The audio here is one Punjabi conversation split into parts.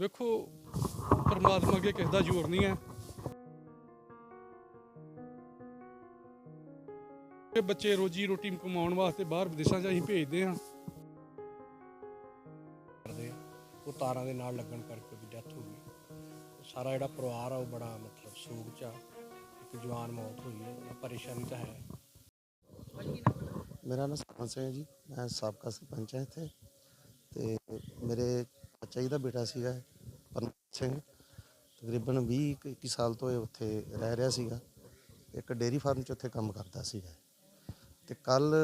ਵੇਖੋ ਪਰਮਾਤਮਾ ਅੱਗੇ ਕਿਸ ਦਾ ਜ਼ੋਰ ਨਹੀਂ ਹੈ। ਇਹ ਬੱਚੇ ਰੋਜੀ ਰੋਟੀ ਕਮਾਉਣ ਵਾਸਤੇ ਬਾਹਰ ਵਿਦੇਸ਼ਾਂ 'ਚ ਅਸੀਂ ਭੇਜਦੇ ਹਾਂ। ਕਰਦੇ ਆ। ਉਹ ਤਾਰਾਂ ਦੇ ਨਾਲ ਲੱਗਣ ਕਰਕੇ ਉਹਦੀ ਡੈਥ ਹੋ ਗਈ। ਸਾਰਾ ਜਿਹੜਾ ਪਰਿਵਾਰ ਆ ਉਹ ਬੜਾ ਮਤਲਬ ਸੋਗ ਚ ਆ। ਇੱਕ ਜਵਾਨ ਮੌਤ ਹੋਈ ਹੈ ਪਰੇਸ਼ਾਨੀ ਤਾਂ ਹੈ। ਮੇਰਾ ਨਾਮ ਸਰਪੰਚ ਸਿੰਘ ਹੈ ਜੀ। ਮੈਂ ਸਾਬਕਾ ਸਰਪੰਚ ਹਾਂ ਇੱਥੇ। ਤੇ ਮੇਰੇ ਚਾਚਾ ਜੀ ਬੇਟਾ ਸੀਗਾ ਪਰਮਜੀਤ ਸਿੰਘ, ਤਕਰੀਬਨ 20 ਕੁ- ਇੱਕੀ ਸਾਲ ਤੋਂ ਇਹ ਉੱਥੇ ਰਹਿ ਰਿਹਾ ਸੀਗਾ। ਇੱਕ ਡੇਅਰੀ ਫਾਰਮ 'ਚ ਉੱਥੇ ਕੰਮ ਕਰਦਾ ਸੀਗਾ। ਤੇ ਕੱਲ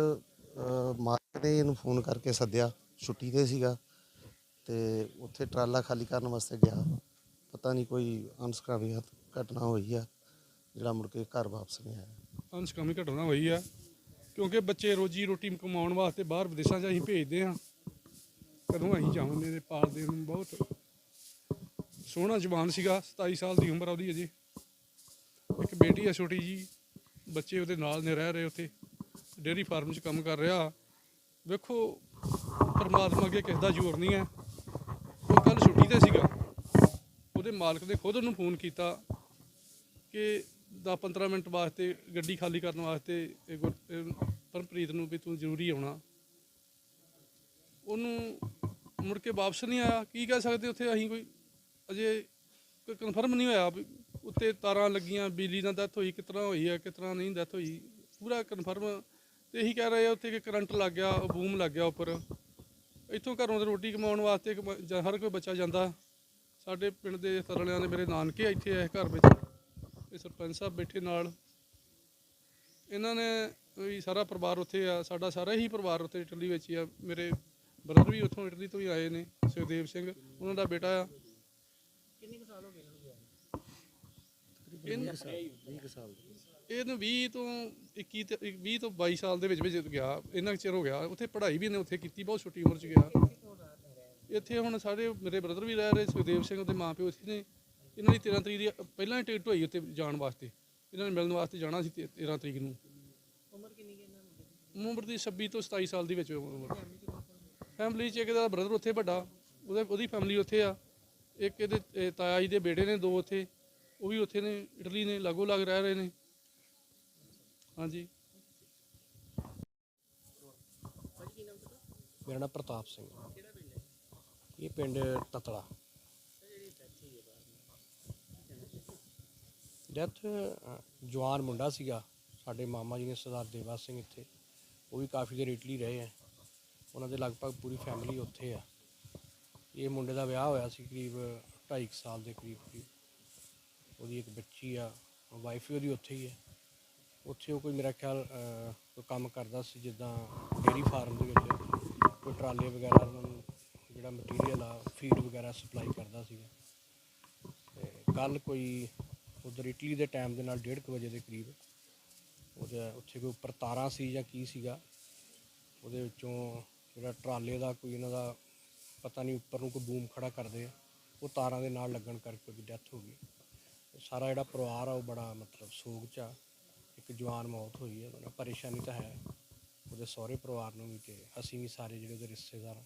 ਮਾਲਕ ਨੇ ਇਹਨੂੰ ਫੋਨ ਕਰਕੇ ਸੱਦਿਆ, ਛੁੱਟੀ ਤੇ ਸੀਗਾ ਤੇ ਉੱਥੇ ਟਰਾਲਾ ਖਾਲੀ ਕਰਨ ਵਾਸਤੇ ਗਿਆ। ਪਤਾ ਨਹੀਂ ਕੋਈ ਅਨਸਕਾਮੀ ਘਟਨਾ ਹੋਈ ਆ, ਜਿਹੜਾ ਮੁੜ ਕੇ ਘਰ ਵਾਪਸ ਨਹੀਂ ਆਇਆ। ਅੰਸ਼ਕਾਮੀ ਘਟਨਾ ਹੋਈ ਆ, ਕਿਉਂਕਿ ਬੱਚੇ ਰੋਜੀ ਰੋਟੀ ਕਮਾਉਣ ਵਾਸਤੇ ਬਾਹਰ ਵਿਦੇਸ਼ਾਂ 'ਚ ਅਸੀਂ ਭੇਜਦੇ ਹਾਂ। ਕਦੋਂ ਅਸੀਂ ਜਾਵਾਂਗੇ ਤੇ ਪਾਲਦੇ ਨੂੰ ਬਹੁਤ। ਸੋਹਣਾ ਜਵਾਨ ਸੀਗਾ 27 ਸਾਲ ਦੀ ਉਮਰ ਆ ਉਹਦੀ ਅਜੇ। ਇੱਕ ਬੇਟੀ ਆ ਛੋਟੀ ਜੀ, ਬੱਚੇ ਉਹਦੇ ਨਾਲ ਨੇ, ਰਹਿ ਰਹੇ ਉੱਥੇ। ਡੇਅਰੀ ਫਾਰਮ 'ਚ ਕੰਮ ਕਰ ਰਿਹਾ। ਵੇਖੋ, ਪਰਮਾਤਮਾ ਅੱਗੇ ਕਿਸ ਦਾ ਜ਼ੋਰ ਨਹੀਂ ਹੈ। ਉਹ ਕੱਲ ਛੁੱਟੀ ਤੇ ਸੀਗਾ। ਉਹਦੇ ਮਾਲਕ ਨੇ ਖੁਦ ਉਹਨੂੰ ਫੋਨ ਕੀਤਾ ਕਿ 10-15 ਮਿੰਟ ਵਾਸਤੇ ਗੱਡੀ ਖਾਲੀ ਕਰਨ ਵਾਸਤੇ ਪਰਮਪ੍ਰੀਤ ਨੂੰ ਵੀ ਤੂੰ ਜ਼ਰੂਰੀ ਆਉਣਾ। ਉਹਨੂੰ ਮੁੜ ਕੇ ਵਾਪਸ ਨਹੀਂ ਆਇਆ। ਕੀ ਕਹਿ ਸਕਦੇ ਉੱਥੇ ਅਸੀਂ ਕੋਈ ਅਜੇ ਕੋਈ ਕਨਫਰਮ ਨਹੀਂ ਹੋਇਆ ਵੀ ਉੱਤੇ ਤਾਰਾਂ ਲੱਗੀਆਂ, ਬਿਜਲੀ ਨਾਲ ਡੈਥ ਹੋਈ, ਕਿਤਨਾ ਹੋਈ ਹੈ ਕਿਤਨਾ ਨਹੀਂ ਡੈਥ ਹੋਈ। ਪੂਰਾ ਕਨਫਰਮ ਤੇ ਇਹੀ ਕਹਿ ਰਹੇ ਆ ਉੱਥੇ ਕਿ ਕਰੰਟ ਲੱਗ ਗਿਆ ਬੂਮ ਲੱਗ ਗਿਆ ਉੱਪਰ। ਇੱਥੋਂ ਘਰੋਂ ਤੇ ਰੋਟੀ ਕਮਾਉਣ ਵਾਸਤੇ ਕਮਾ- ਹਰ ਕੋਈ ਬੱਚਾ ਜਾਂਦਾ। ਸਾਡੇ ਪਿੰਡ ਦੇ ਤਰਲਿਆਂ ਦੇ ਮੇਰੇ ਨਾਨਕੇ ਇੱਥੇ ਇਸ ਘਰ ਵਿੱਚ। ਇਹ ਸਰਪੰਚ ਸਾਹਿਬ ਬੈਠੇ ਨਾਲ। ਇਹਨਾਂ ਨੇ ਵੀ ਸਾਰਾ ਪਰਿਵਾਰ ਉੱਥੇ ਆ, ਸਾਡਾ ਸਾਰਾ ਹੀ ਪਰਿਵਾਰ ਉੱਥੇ ਇਟਲੀ ਵਿੱਚ ਹੀ ਆ। ਮੇਰੇ ਬ੍ਰਦਰ ਵੀ ਉੱਥੋਂ ਇਟਲੀ ਤੋਂ ਹੀ ਆਏ ਨੇ ਸੁਖਦੇਵ ਸਿੰਘ ਉਹਨਾਂ ਦਾ ਬੇਟਾ ਆ। ਕਿੰਨੇ ਸਾਲ ਹੋ ਗਏ ਇਹਨਾਂ 20 ਸਾਲ ਇਹਨੂੰ 20 ਤੋਂ 21 ਤੇ 20 ਤੋਂ 22 ਸਾਲ ਦੇ ਵਿੱਚ ਵਿੱਚ ਗਿਆ ਇੰਨਾ ਕੁ ਚਿਰ ਹੋ ਗਿਆ। ਉੱਥੇ ਪੜ੍ਹਾਈ ਵੀ ਇਹਨੇ ਉੱਥੇ ਕੀਤੀ ਬਹੁਤ ਛੋਟੀ ਉਮਰ 'ਚ ਗਿਆ। ਇੱਥੇ ਹੁਣ ਸਾਰੇ ਮੇਰੇ ਬ੍ਰਦਰ ਵੀ ਰਹਿ ਰਹੇ ਸੁਖਦੇਵ ਸਿੰਘ ਉਹਦੇ ਮਾਂ ਪਿਓ ਇੱਥੇ ਨੇ। ਇਹਨਾਂ ਦੀ 13 ਤਰੀਕ ਦੀ ਪਹਿਲਾਂ ਹੀ ਟਿਕਟ ਹੋਈ ਉੱਥੇ ਜਾਣ ਵਾਸਤੇ। ਇਹਨਾਂ ਨੇ ਮਿਲਣ ਵਾਸਤੇ ਜਾਣਾ ਸੀ ਤੇ- 13 ਤਰੀਕ ਨੂੰ। ਉਮਰ ਕਿੰਨੀ ਹੈ ਉਮਰ ਦੀ 26 ਤੋਂ 27 ਸਾਲ ਦੀ ਵਿੱਚ ਉਮਰ। ਫੈਮਿਲੀ 'ਚ ਇੱਕ ਦਾ ਬ੍ਰਦਰ ਉੱਥੇ ਵੱਡਾ, ਉਹਦੇ, ਉਹਦੀ ਫੈਮਿਲੀ ਉੱਥੇ ਆ। ਇੱਕ ਇਹਦੇ ਤਾਇਆ ਜੀ ਦੇ ਬੇਟੇ ਨੇ ਦੋ ਉੱਥੇ। ਉਹ ਵੀ ਉੱਥੇ ਨੇ, ਇਟਲੀ ਨੇ, ਲਾਗੋ ਲੱਗ ਰਹਿ ਰਹੇ ਨੇ। ਹਾਂਜੀ। ਮੇਰਾ ਨਾਮ ਪ੍ਰਤਾਪ ਸਿੰਘ ਇਹ ਪਿੰਡ ਤਤਲਾ। ਡੈਥ ਜਵਾਨ ਮੁੰਡਾ ਸੀਗਾ। ਸਾਡੇ ਮਾਮਾ ਜੀ ਨੇ ਸਰਦਾਰ ਦੇਵਾ ਸਿੰਘ ਇੱਥੇ। ਉਹ ਵੀ ਕਾਫੀ ਦੇਰ ਇਟਲੀ ਰਹੇ ਆ। ਉਹਨਾਂ ਦੇ ਲਗਭਗ ਪੂਰੀ ਫੈਮਿਲੀ ਉੱਥੇ ਆ। ਇਹ ਮੁੰਡੇ ਦਾ ਵਿਆਹ ਹੋਇਆ ਸੀ ਕਰੀਬ 2.5 ਸਾਲ ਦੇ ਕਰੀਬ ਕਰੀਬ। ਉਹਦੀ ਇੱਕ ਬੱਚੀ ਆ ਵਾਈਫ ਵੀ ਉਹਦੀ ਉੱਥੇ ਹੀ ਹੈ ਉੱਥੇ ਉਹ ਕੋਈ ਮੇਰਾ ਖਿਆਲ ਕੋਈ ਕੰਮ ਕਰਦਾ ਸੀ ਜਿੱਦਾਂ ਡੇਅਰੀ ਫਾਰਮ ਦੇ ਵਿੱਚ। ਕੋਈ ਟਰਾਲੇ ਵਗੈਰਾ ਉਹਨਾਂ ਨੂੰ ਜਿਹੜਾ ਮਟੀਰੀਅਲ ਆ ਫੀਡ ਵਗੈਰਾ ਸਪਲਾਈ ਕਰਦਾ ਸੀਗਾ ਤੇ ਕੱਲ ਕੋਈ ਉਧਰ ਇਟਲੀ ਦੇ ਟਾਈਮ ਦੇ ਨਾਲ 1:30 ਵਜੇ ਦੇ ਕਰੀਬ ਉਹਦੇ ਉੱਥੇ ਕੋਈ ਉੱਪਰ ਤਾਰਾਂ ਸੀ ਜਾਂ ਕੀ ਸੀਗਾ, ਉਹਦੇ ਵਿੱਚੋਂ ਜਿਹੜਾ ਟਰਾਲੇ ਦਾ ਕੋਈ ਇਹਨਾਂ ਦਾ ਪਤਾ ਨਹੀਂ ਉੱਪਰ ਨੂੰ ਕੋਈ ਬੂਮ ਖੜਾ ਕਰਦੇ ਆ, ਉਹ ਤਾਰਾਂ ਦੇ ਨਾਲ ਲੱਗਣ ਕਰਕੇ ਉਹਦੀ ਡੈਥ ਹੋ ਗਈ। ਸਾਰਾ ਜਿਹੜਾ ਪਰਿਵਾਰ ਆ ਉਹ ਬੜਾ ਮਤਲਬ ਸੋਗ ਚ ਆ। ਇੱਕ ਜਵਾਨ ਮੌਤ ਹੋਈ ਹੈ ਉਹਨਾਂ ਪਰੇਸ਼ਾਨੀ ਤਾਂ ਹੈ। ਉਹਦੇ ਸਹੁਰੇ ਪਰਿਵਾਰ ਨੂੰ ਵੀ ਤੇ ਅਸੀਂ ਵੀ ਸਾਰੇ ਜਿਹੜੇ ਉਹਦੇ ਰਿਸ਼ਤੇਦਾਰ ਆ।